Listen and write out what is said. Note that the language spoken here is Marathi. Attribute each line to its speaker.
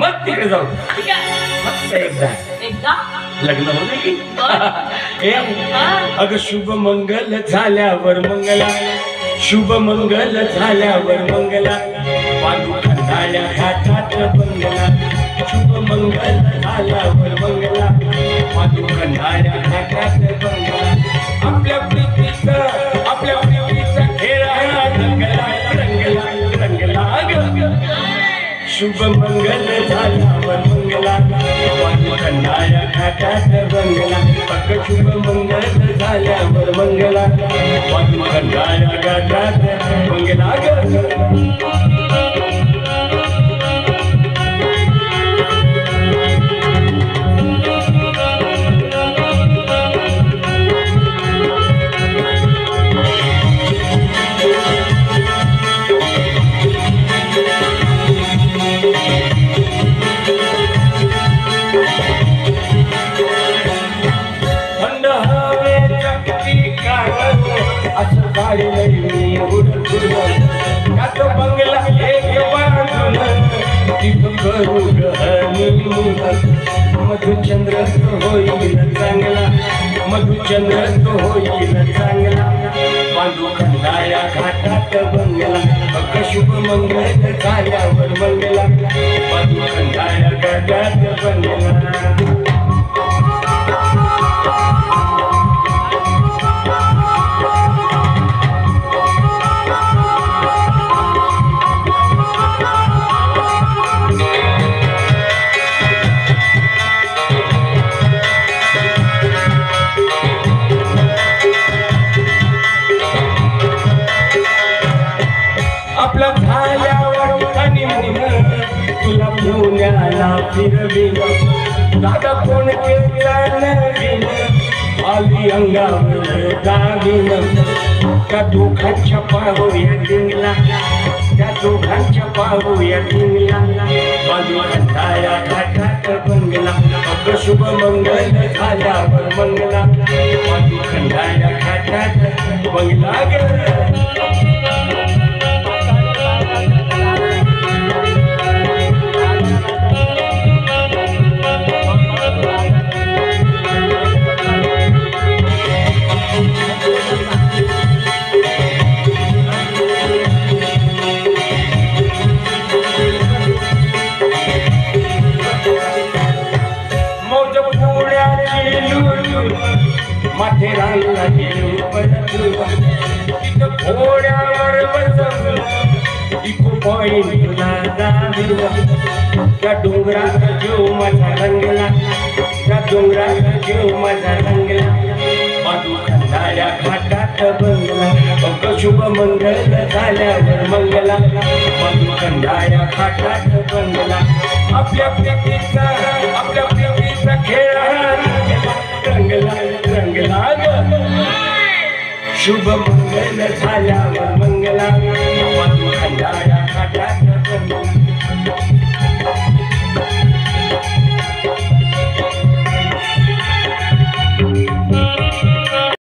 Speaker 1: मग तिकडे जाऊ.
Speaker 2: ठीक आहे.
Speaker 1: मस्त एकदा.
Speaker 2: एकदा?
Speaker 1: लग्न होते की. ए
Speaker 2: हा.
Speaker 1: अग शुभ मंगल झाल्यावर मंगला. शुभ मंगल झाल्यावर मंगला. वाजू खंडाळ्या घाटात बंगला. शुभ मंगल झाल्यावर शुभ मंगल झाला मंगला. वाजू खंडाळ्या घाटात बंगला शुभ मंगल झाल्यावर मंगला. वाजू ग बंगला एक करू मधुचंद्र होईल चांगला. मधुचंद्र होईल चांगला. बांधू खंडाया घाटात बंगला. अग शुभ मंगल कार्यावर मंगला. बांधू खंडाया घाटात पुण्याला फिरवीन दादा कोण केला नवीन. आली अंगावर दागिन त्या दोघांच्या पाहूया डिंगला त्या दोघांच्या पाहूया डिंगला बाजू खंडाया घाटात बंगला. अग शुभ मंगल झाल्यावर मंगला. बाजू खंडाया घाटात बंगला. पुण्याची गेलो परत घोड्यावर इको पॉईंटला त्या डोंगरात जीव माझा रंगला त्या डोंगरात जीव माझा रंगला बाजू खंडाळ्या घाटात बंगला अग शुभ मंगल झाल्यावर मंगला बाजू खंडाळ्या घाटात बंगला आपल्या प्रीतीचा शुभ मंगल छाया मंगला भगवान मंगला